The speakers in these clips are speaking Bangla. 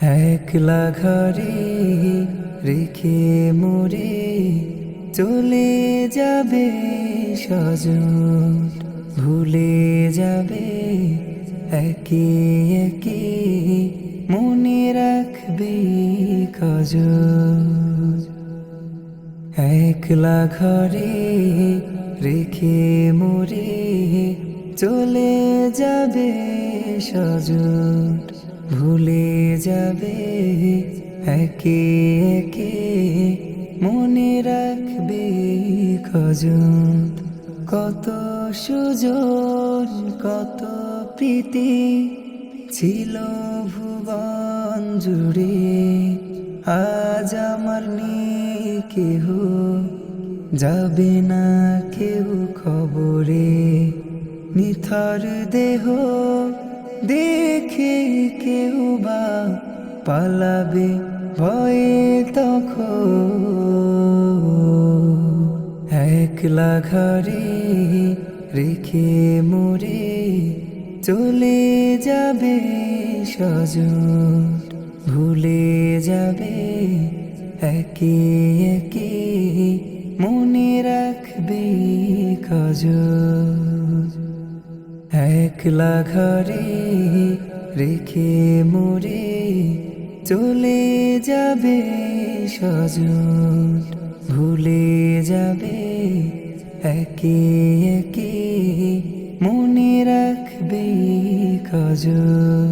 একলা ঘরে রেখে মোরে চলে যাবে সজন ভুলে যাবে একে একে মনে রাখবে কজন একলা ঘরে রেখে মোরে চলে যাবে সজন ভুলে যাবে একে একে মনে রাখবে কজন কত সুজন, কত প্রীতি ছিল ভুবন জুড়ে। আজ আমার নেই কেহ যাবে না কেউ খবরে। নিথর দেহ দেখে কেউ বা পালাবে ভয়ে তখন। একলা ঘরে রেখে মোরে চলে যাবে সজন ভুলে যাবে একে একে মনে রাখবে কজন একলা ঘরে রেখে মোরে চলে যাবে সজন ভুলে যাবে একে একে মনে রাখবে কজন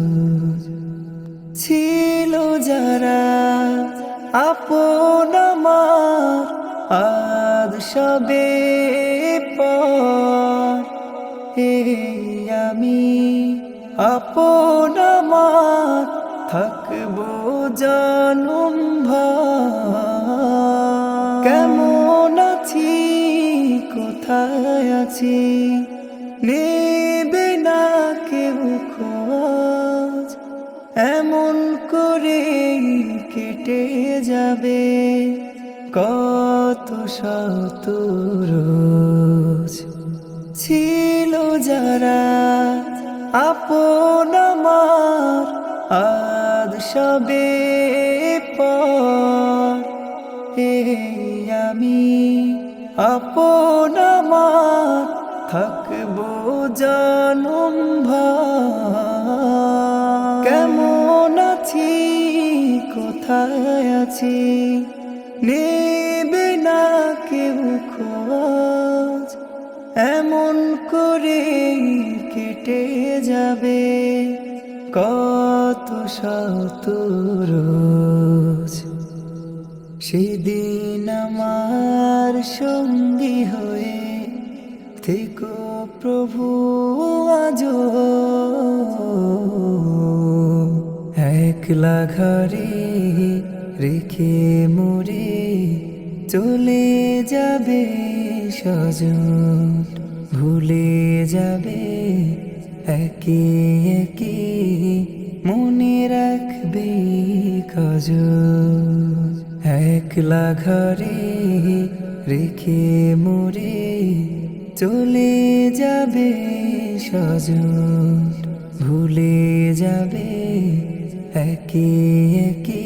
ছিল যারা আপন আমার, আজ সবে পর আমি আপন আমার, থাকব জানুম। কেমন আছি, কোথায় আছি, নেবে না কেউ খোঁজ এমন করে কেটে যাবে, কত ছিল যারা আপন আজ সবে আমি আপন আমার থাকব জানুম। কেমন আছি, কোথায় আছি, নেবে না কেউ এমন করে কেটে যাবে কত শত রোজ। সেদিন আমার সঙ্গী হয়ে থেকো প্রভু আজ। একলা ঘরে রেখে মোরে চলে যাবে সজন ভুলে যাবে একে একে মনে রাখবে কজন একলা ঘরে রেখে মোরে চলে যাবে সজন ভুলে যাবে একে একে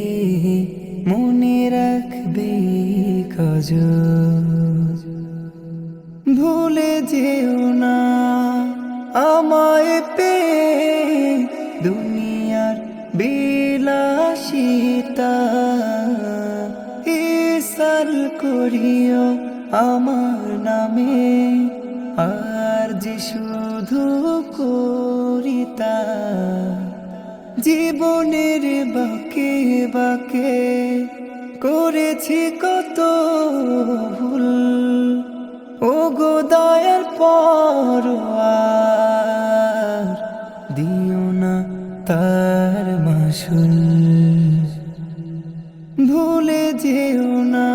মনে রাখবে কজন বিলাসিতা ইসাল করিও আমার নামে। আর যে শুধু করিতা, জীবনের বাকে বাকে করেছি কত ভুল। ও গো দয়ার পর ভুলে যেও না।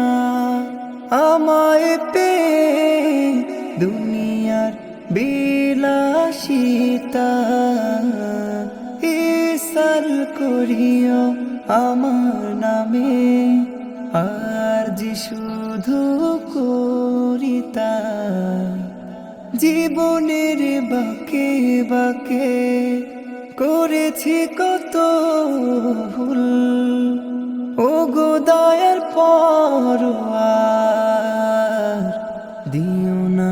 আমায় পে দুনিয়ার বিলাসিতা। ইসাল করিও আমার নামে, আর যে শুধু করিতা। জীবনের বাকে বাকে করেছি কত ভুল। করো আর দিও না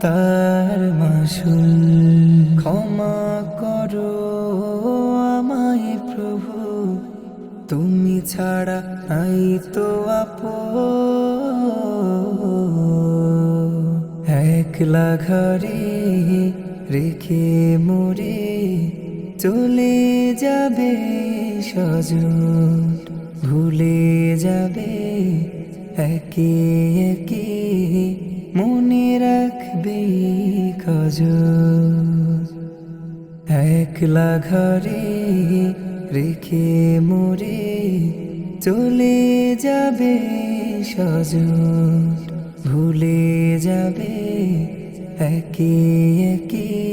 তার মাসুল। ক্ষমা করো আমায় প্রভু, তুমি ছাড়া নাই তো আপন। একলা ঘরে রেখে মোরে চলে যাবে সজন ভুলে যাবে একে একে মনে রাখবে কজন একলা ঘরে রেখে মোরে চলে যাবে সজন ভুলে যাবে একে একে